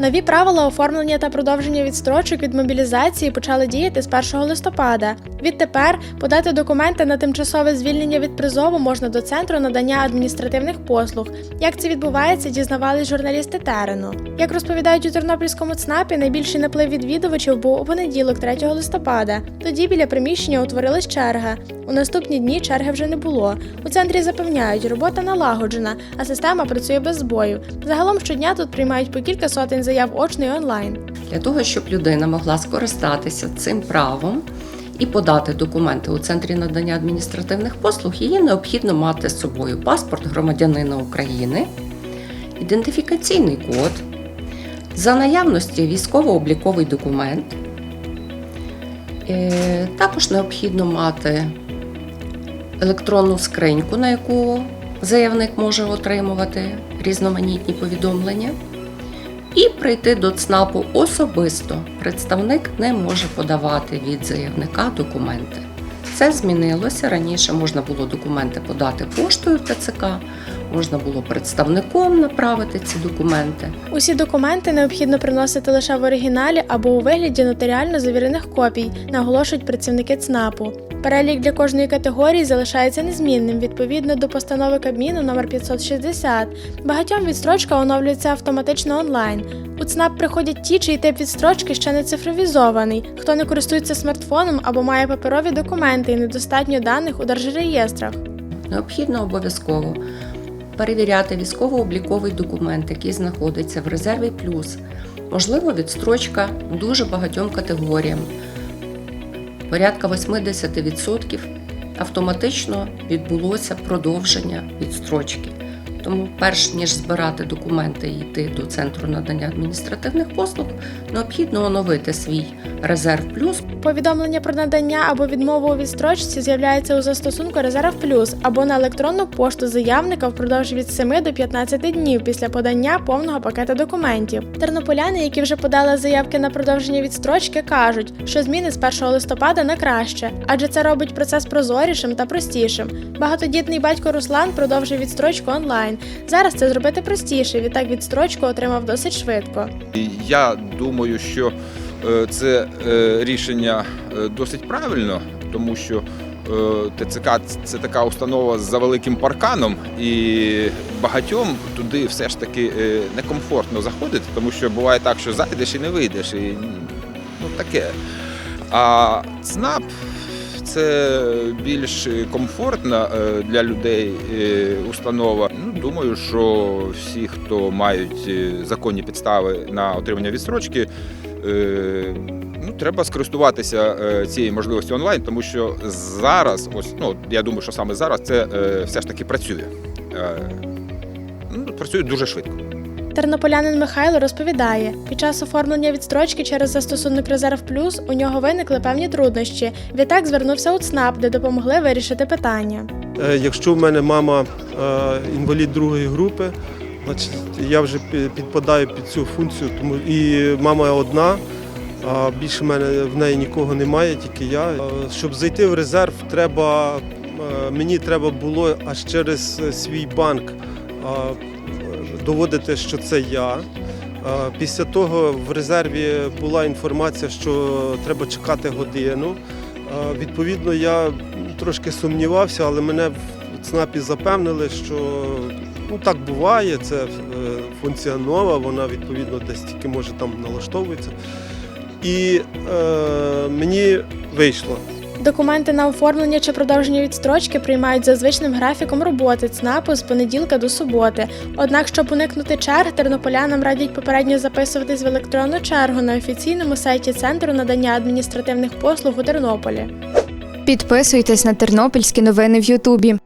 Нові правила оформлення та продовження відстрочок від мобілізації почали діяти з 1 листопада. Відтепер подати документи на тимчасове звільнення від призову можна до центру надання адміністративних послуг. Як це відбувається, дізнавались журналісти терену. Як розповідають у Тернопільському ЦНАПі, найбільший наплив відвідувачів був у понеділок, 3 листопада. Тоді біля приміщення утворилась черга. У наступні дні черги вже не було. У центрі запевняють, робота налагоджена, а система працює без збою. Загалом щодня тут приймають по кілька сотень заяв очно і онлайн. Для того, щоб людина могла скористатися цим правом і подати документи у центрі надання адміністративних послуг, її необхідно мати з собою паспорт громадянина України, ідентифікаційний код, за наявності військово-обліковий документ. Е, Також необхідно мати електронну скриньку, на яку заявник може отримувати різноманітні повідомлення і прийти до ЦНАПу особисто. Представник не може подавати від заявника документи. Це змінилося. Раніше можна було документи подати поштою в ТЦК, можна було представником направити ці документи. Усі документи необхідно приносити лише в оригіналі або у вигляді нотаріально завірених копій, наголошують працівники ЦНАПу. Перелік для кожної категорії залишається незмінним відповідно до постанови Кабміну номер 560. Багатьом відстрочка оновлюється автоматично онлайн. У ЦНАП приходять ті, чий тип відстрочки ще не цифровізований, хто не користується смартфоном або має паперові документи і недостатньо даних у держреєстрах. Необхідно обов'язково перевіряти військово-обліковий документ, який знаходиться в резерві плюс. Можливо, відстрочка дуже багатьом категоріям. Порядка 80% автоматично відбулося продовження відстрочки. Тому, перш ніж збирати документи і йти до центру надання адміністративних послуг, необхідно оновити свій резерв плюс Повідомлення про надання або відмову у відстрочці з'являється у застосунку Резерв Плюс або на електронну пошту заявника впродовж від 7 до 15 днів після подання повного пакета документів. Тернополяни, які вже подали заявки на продовження відстрочки, кажуть, що зміни з 1 листопада на краще, адже це робить процес прозорішим та простішим. Багатодітний батько Руслан продовжив відстрочку онлайн. Зараз це зробити простіше. Відтак відстрочку отримав досить швидко. Я думаю, що е, це е, рішення е, досить правильно, тому що ТЦК це така установа з завеликим парканом, і багатьом туди все ж таки некомфортно заходити, тому що буває так, що зайдеш і не вийдеш, і ну таке. А ЦНАП це більш комфортна е, для людей е, установа. Ну, думаю, що всі, хто мають е, законні підстави на отримання відстрочки, ну, треба скористуватися цією можливістю онлайн, тому що зараз, ось ну я думаю, що саме зараз це все ж таки працює. Ну, працює дуже швидко. Тернополянин Михайло розповідає, під час оформлення відстрочки через застосунок Резерв Плюс у нього виникли певні труднощі. Відтак звернувся у ЦНАП, де допомогли вирішити питання. Е, Якщо в мене мама е, інвалід другої групи, значить я вже підпадаю під цю функцію, тому і мама одна, а більше мене в неї нікого немає, тільки я. Е, Щоб зайти в резерв, треба мені треба було аж через свій банк доводити, що це я. Е, Після того в резерві була інформація, що треба чекати годину. Е, Відповідно, я трошки сумнівався, але мене в ЦНАПі запевнили, що ну, так буває, це е, функція нова, вона відповідно десь тільки може там налаштовується. І е, мені вийшло. Документи на оформлення чи продовження відстрочки приймають за звичним графіком роботи ЦНАПу з понеділка до суботи. Однак, щоб уникнути черг, тернополянам радять попередньо записуватись в електронну чергу на офіційному сайті Центру надання адміністративних послуг у Тернополі. Підписуйтесь на тернопільські новини в Ютубі.